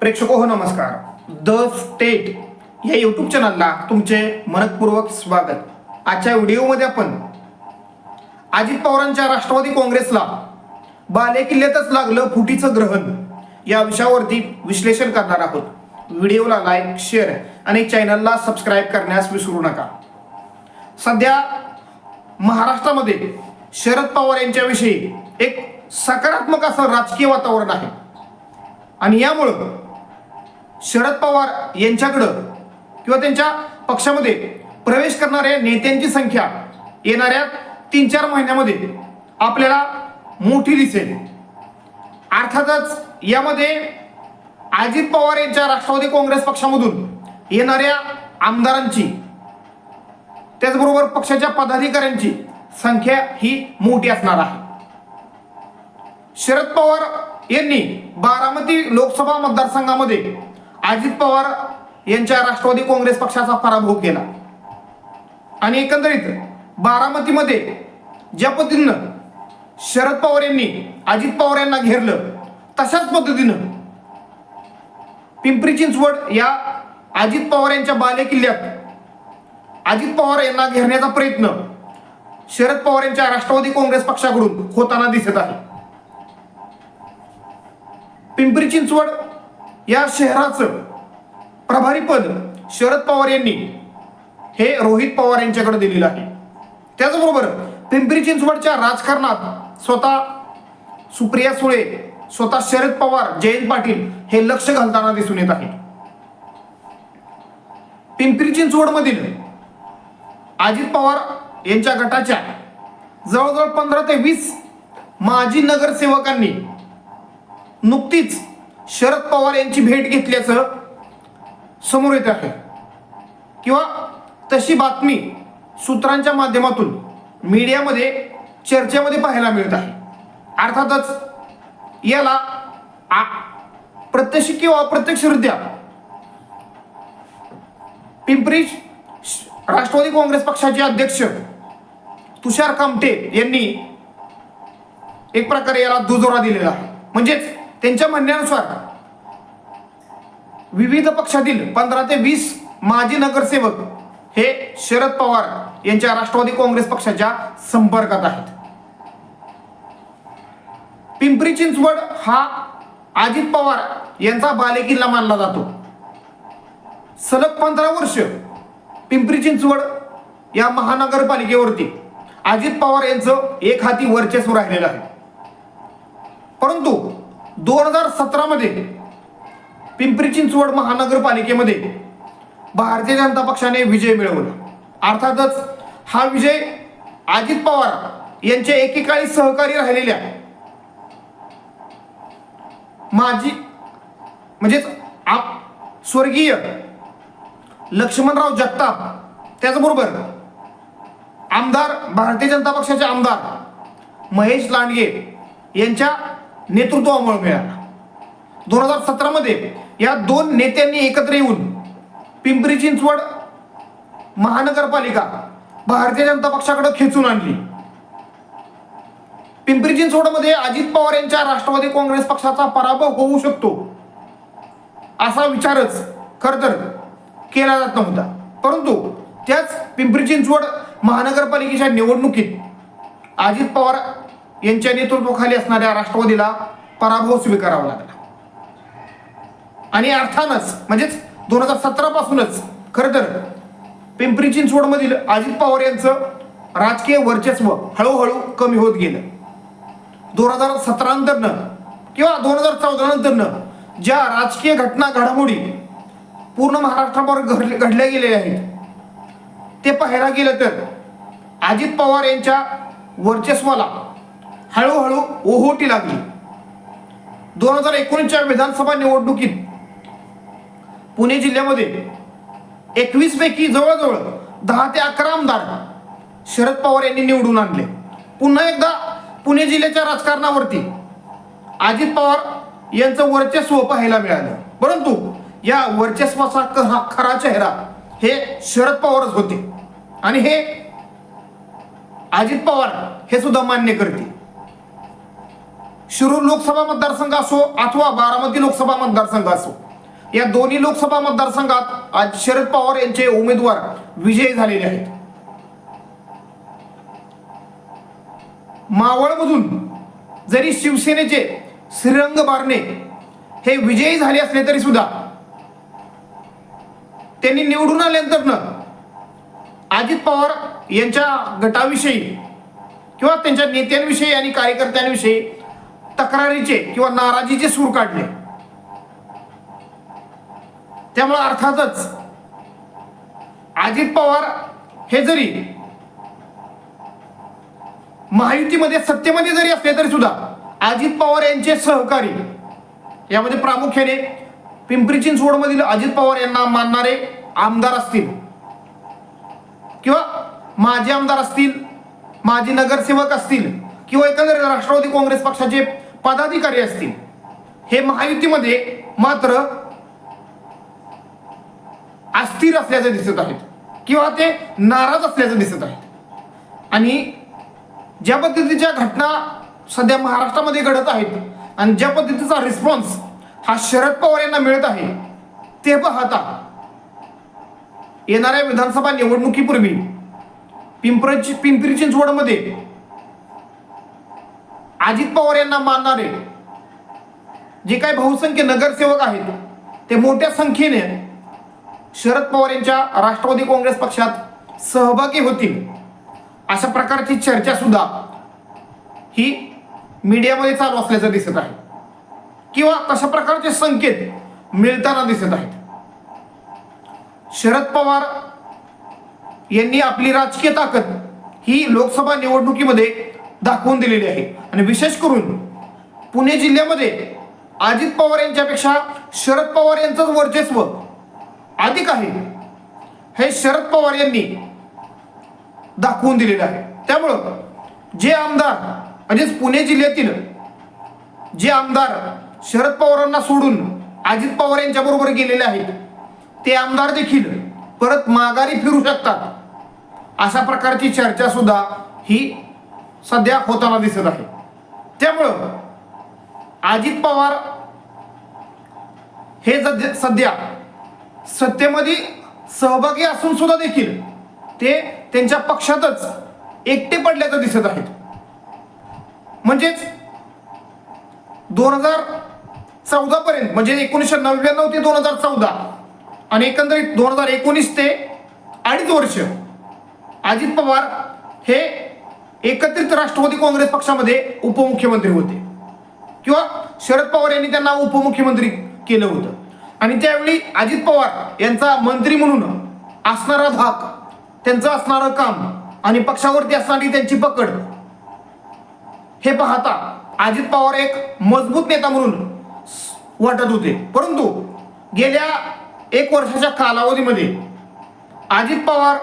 प्रेक्षको हो नमस्कार. The state या यूट्यूब चॅनलला तुमचे मनपूर्वक स्वागत. आजच्या व्हिडिओमध्ये आपण अजित पवारांच्या राष्ट्रवादी काँग्रेसला बाले किल्ल्यातच लागलं फुटीचं ग्रहण या विषयावरती विश्लेषण करणार आहोत. व्हिडिओला लाईक शेअर आणि चॅनलला सबस्क्राईब करण्यास विसरू नका. सध्या महाराष्ट्रामध्ये शरद पवार यांच्याविषयी एक सकारात्मक असं राजकीय वातावरण आहे. आणि यामुळं शरद पवार यांच्याकडं किंवा त्यांच्या पक्षामध्ये प्रवेश करणाऱ्या नेत्यांची संख्या येणाऱ्या तीन चार महिन्यामध्ये आपल्याला मोठी दिसेल. अर्थातच यामध्ये अजित पवार यांच्या राष्ट्रवादी काँग्रेस पक्षामधून येणाऱ्या आमदारांची त्याचबरोबर पक्षाच्या पदाधिकाऱ्यांची संख्या ही मोठी असणार आहे. शरद पवार यांनी बारामती लोकसभा मतदारसंघामध्ये अजित पवार यांच्या राष्ट्रवादी काँग्रेस पक्षाचा पराभव केला. आणि एकंदरीत बारामतीमध्ये ज्या पद्धतीनं शरद पवार यांनी अजित पवार यांना घेरलं तशाच पद्धतीनं पिंपरी चिंचवड या अजित पवार यांच्या बाले किल्ल्यात अजित पवार यांना घेरण्याचा प्रयत्न शरद पवार यांच्या राष्ट्रवादी काँग्रेस पक्षाकडून होताना दिसत आहे. पिंपरी चिंचवड या शहराचं प्रभारी पद शरद पवार यांनी हे रोहित पवार यांच्याकडे दिलेलं आहे. त्याचबरोबर पिंपरी चिंचवडच्या राजकारणात स्वतः सुप्रिया सुळे स्वतः शरद पवार जयंत पाटील हे लक्ष घालताना दिसून येत आहे. पिंपरी चिंचवडमधील अजित पवार यांच्या गटाच्या जवळजवळ पंधरा ते वीस माजी नगरसेवकांनी नुकतीच शरद पवार यांची भेट घेतल्याचं समोर येत आहे. किंवा तशी बातमी सूत्रांच्या माध्यमातून मीडियामध्ये चर्चेमध्ये पाहायला मिळत आहे. अर्थातच याला आ- प्रत्यक्ष किंवा अप्रत्यक्षरित्या पिंपरी राष्ट्रवादी काँग्रेस पक्षाचे अध्यक्ष तुषार कामटे यांनी एक प्रकारे याला दुजोरा दिलेला म्हणजेच त्यांच्या म्हणण्यानुसार विविध पक्षातील पंधरा ते वीस माजी नगरसेवक हे शरद पवार यांच्या राष्ट्रवादी काँग्रेस पक्षाच्या संपर्कात आहेत. पिंपरी चिंचवड हा अजित पवार यांचा बालेकिल्ला मानला जातो. सलग पंधरा वर्ष पिंपरी चिंचवड या महानगरपालिकेवरती अजित पवार यांचं एक हाती वर्चस्व राहिलेलं आहे. परंतु दोन हजार सतरामध्ये पिंपरी चिंचवड महानगरपालिकेमध्ये भारतीय जनता पक्षाने विजय मिळवला. अर्थातच हा विजय अजित पवार यांच्या एकेकाळी सहकारी राहिलेल्या माजी म्हणजेच आप स्वर्गीय लक्ष्मणराव जगताप त्याचबरोबर आमदार भारतीय जनता पक्षाचे आमदार महेश लांडगे यांच्या नेतृत्वामुळे मिळाला. दोन हजार सतरामध्ये या दोन नेत्यांनी एकत्र येऊन पिंपरी चिंचवड महानगरपालिका भारतीय जनता पक्षाकडे खेचून आणली. पिंपरी चिंचवडमध्ये अजित पवार यांच्या राष्ट्रवादी काँग्रेस पक्षाचा पराभव होऊ शकतो असा विचारच खर तर केला जात नव्हता. परंतु त्याच पिंपरी चिंचवड महानगरपालिकेच्या निवडणुकीत अजित पवार यांच्या नेतृत्वाखाली असणाऱ्या राष्ट्रवादीला पराभव स्वीकारावा लागला. आणि अर्थानच म्हणजेच दोन हजार सतरा पासूनच खर तर पिंपरी चिंचवडमधील अजित पवार यांचं राजकीय वर्चस्व हळूहळू कमी होत गेलं. दोन हजार सतरा नंतरनं किंवा दोन हजार चौदा नंतरनं ज्या राजकीय घटना घडामोडी पूर्ण महाराष्ट्रावर घडले घडल्या गेलेल्या आहेत ते पाहायला गेलं तर अजित पवार यांच्या वर्चस्वाला हळूहळू ओहोटी लागली. दोन हजार एकोणीसच्या विधानसभा निवडणुकीत पुणे जिल्ह्यामध्ये एकवीस पैकी जवळजवळ दहा ते अकरा आमदार शरद पवार यांनी निवडून आणले. पुन्हा एकदा पुणे जिल्ह्याच्या राजकारणावरती अजित पवार यांचं वर्चस्व पाहायला मिळालं. परंतु या वर्चस्वाचा खरा खरा चेहरा हे शरद पवारच होते. आणि हे अजित पवार हे सुद्धा मान्य करते शिरूर लोकसभा मतदारसंघ असो अथवा बारामती लोकसभा मतदारसंघ असो या दोन्ही लोकसभा मतदारसंघात आज शरद पवार यांचे उमेदवार विजयी झालेले आहेत. मावळमधून जरी शिवसेनेचे श्रीरंग बारणे हे विजयी झाले असले तरी सुद्धा त्यांनी निवडून आल्यानंतर अजित पवार यांच्या गटाविषयी किंवा त्यांच्या नेत्यांविषयी आणि कार्यकर्त्यांविषयी तक्रारीचे किंवा नाराजीचे सूर काढले. त्यामुळे अर्थातच अजित पवार हे जरी महायुतीमध्ये सत्तेमध्ये जरी असले तरी सुद्धा अजित पवार यांचे सहकारी यामध्ये प्रामुख्याने पिंपरी चिंचवडमधील अजित पवार यांना मानणारे आमदार असतील किंवा माजी आमदार असतील माजी नगरसेवक असतील किंवा एकंदरीत राष्ट्रवादी काँग्रेस पक्षाचे पदाधिकारी असतील. हे महायुतीमध्ये मात्र अस्थिर असल्याचं दिसत आहेत. किंवा ते नाराज असल्याचं दिसत आहेत. आणि ज्या पद्धतीच्या घटना सध्या महाराष्ट्रामध्ये घडत आहेत आणि ज्या पद्धतीचा रिस्पॉन्स हा शरद पवार यांना मिळत आहे ते पाहता येणाऱ्या विधानसभा निवडणुकीपूर्वी पिंपरी पिंपरी चिंचवडमध्ये अजित पवार यांना मानणारे जे काही बहुसंख्य नगरसेवक आहेत ते मोठ्या संख्येने शरद पवार यांच्या राष्ट्रवादी काँग्रेस पक्षात सहभागी होतील अशा प्रकारची चर्चा सुद्धा ही मीडियामध्ये चालू असल्याचं दिसत आहे. किंवा तशा प्रकारचे संकेत मिळताना दिसत आहेत. शरद पवार यांनी आपली राजकीय ताकद ही लोकसभा निवडणुकीमध्ये दाखवून दिलेली आहे. आणि विशेष करून पुणे जिल्ह्यामध्ये अजित पवार यांच्यापेक्षा शरद पवार यांचंच वर्चस्व अधिक आहे. हे शरद पवार यांनी दाखवून दिलेलं आहे. त्यामुळं जे आमदार म्हणजेच पुणे जिल्ह्यातील जे आमदार शरद पवारांना सोडून अजित पवार यांच्याबरोबर गेलेले आहेत ते आमदार देखील परत माघारी फिरू शकतात. अशा प्रकारची चर्चा सुद्धा ही सध्या होताना दिसत आहे. त्यामुळं अजित पवार हे सध्या सत्तेमध्ये सहभागी असून सुद्धा देखील ते त्यांच्या पक्षातच एकटे पडल्याचं दिसत आहेत. म्हणजेच दोन हजार चौदा पर्यंत म्हणजे एकोणीसशे नव्याण्णव ते दोन हजार चौदा आणि एकंदरीत दोन हजार एकोणीस ते अडीच वर्ष अजित पवार हे एकत्रित राष्ट्रवादी काँग्रेस पक्षामध्ये उपमुख्यमंत्री होते. किंवा शरद पवार यांनी त्यांना उपमुख्यमंत्री केलं होतं. आणि त्यावेळी अजित पवार यांचा मंत्री म्हणून असणारा धाक त्यांचं असणारं काम आणि पक्षावरती असणारी त्यांची पकड हे पाहता अजित पवार एक मजबूत नेता म्हणून वाटत होते. परंतु गेल्या एक वर्षाच्या कालावधीमध्ये अजित पवार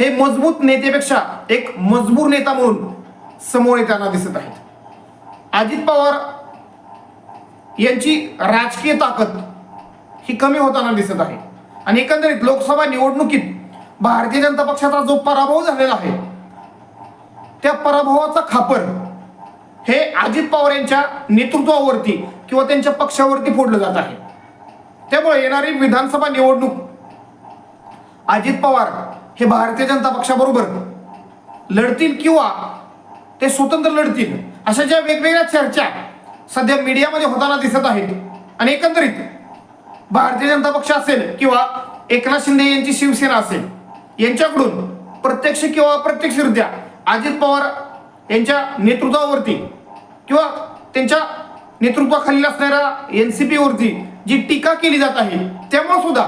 हे मजबूत नेतेपेक्षा एक मजबूर नेता म्हणून समोर येताना दिसत आहेत. अजित पवार यांची राजकीय ताकद ही कमी होताना दिसत आहे. आणि एकंदरीत लोकसभा निवडणुकीत भारतीय जनता पक्षाचा जो पराभव झालेला आहे त्या पराभवाचा खापर हे अजित पवार यांच्या नेतृत्वावरती किंवा त्यांच्या पक्षावरती फोडलं जात आहे. त्यामुळे येणारी विधानसभा निवडणूक अजित पवार हे भारतीय जनता पक्षाबरोबर लढतील किंवा ते स्वतंत्र लढतील अशा ज्या वेगवेगळ्या चर्चा सध्या मीडियामध्ये होताना दिसत आहेत आणि एकंदरीत भारतीय जनता पक्ष असेल किंवा एकनाथ शिंदे यांची शिवसेना असेल यांच्याकडून प्रत्यक्ष किंवा अप्रत्यक्षरित्या अजित पवार यांच्या नेतृत्वावरती किंवा त्यांच्या नेतृत्वाखाली असणाऱ्या एन सी पीवरती जी टीका केली जात आहे त्यामुळे सुद्धा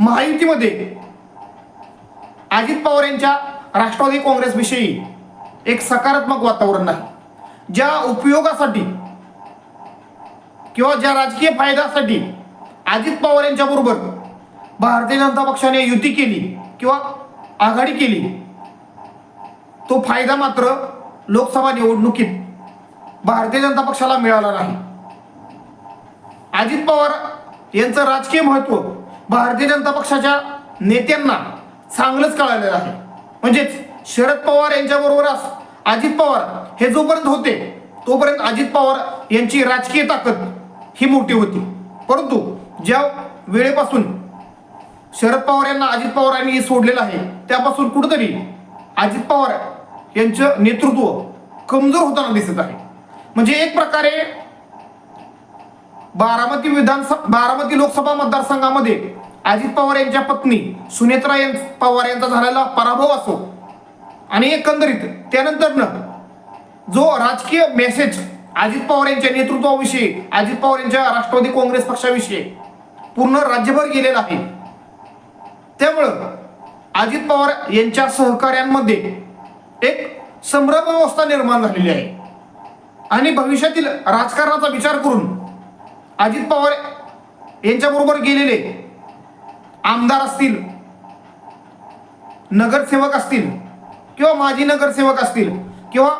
महायुतीमध्ये अजित पवार यांच्या राष्ट्रवादी काँग्रेसविषयी एक सकारात्मक वातावरण नाही. ज्या उपयोगासाठी किंवा ज्या राजकीय फायद्यासाठी अजित पवार यांच्याबरोबर भारतीय जनता पक्षाने युती केली किंवा आघाडी केली तो फायदा मात्र लोकसभा निवडणुकीत भारतीय जनता पक्षाला मिळाला नाही. अजित पवार यांचं राजकीय महत्त्व भारतीय जनता पक्षाच्या नेत्यांना चांगलंच कळालेलं आहे. म्हणजेच शरद पवार यांच्याबरोबर अजित पवार हे जोपर्यंत होते तोपर्यंत अजित पवार यांची राजकीय ताकद ही मोठी होती. परंतु ज्या वेळेपासून शरद पवार यांना अजित पवारांनी सोडलेलं आहे त्यापासून कुठंतरी अजित पवार यांचं नेतृत्व कमजोर होताना दिसत आहे. म्हणजे एक प्रकारे बारामती विधानसभा बारामती लोकसभा मतदारसंघामध्ये अजित पवार यांच्या पत्नी सुनेत्रा यां पवार यांचा झालेला पराभव असो आणि एकंदरीत त्यानंतरनं जो राजकीय मेसेज अजित पवार यांच्या नेतृत्वाविषयी अजित पवार यांच्या राष्ट्रवादी काँग्रेस पक्षाविषयी पूर्ण राज्यभर गेलेला आहे. त्यामुळं अजित पवार यांच्या सहकार्यांमध्ये एक संभ्रम अवस्था निर्माण झालेली आहे. आणि भविष्यातील राजकारणाचा विचार करून अजित पवार यांच्याबरोबर गेलेले आमदार असतील नगरसेवक असतील किंवा माजी नगरसेवक असतील किंवा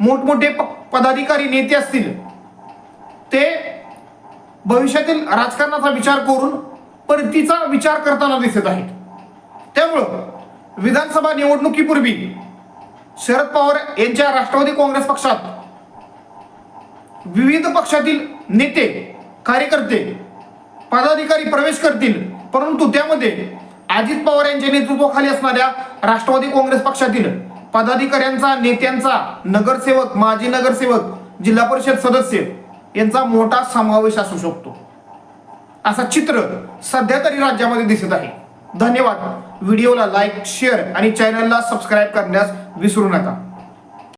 मोठमोठे प- पदाधिकारी नेते असतील ते भविष्यातील राजकारणाचा विचार करून परतीचा विचार करताना दिसत आहेत. त्यामुळं विधानसभा निवडणुकीपूर्वी शरद पवार यांच्या राष्ट्रवादी काँग्रेस पक्षात विविध पक्षातील नेते कार्यकर्ते पदाधिकारी प्रवेश करतील परंतु त्यामध्ये अजित पवार यांच्या नेतृत्वाखाली असणाऱ्या राष्ट्रवादी काँग्रेस पक्षातील पदाधिकाऱ्यांचा नेत्यांचा नगरसेवक माजी नगरसेवक जिल्हा परिषद सदस्य यांचा मोठा समावेश असू शकतो. असा चित्र सध्या तरी राज्यामध्ये दिसत आहे. धन्यवाद. व्हिडिओला लाईक शेअर आणि चॅनलला सबस्क्राईब करण्यास विसरू नका.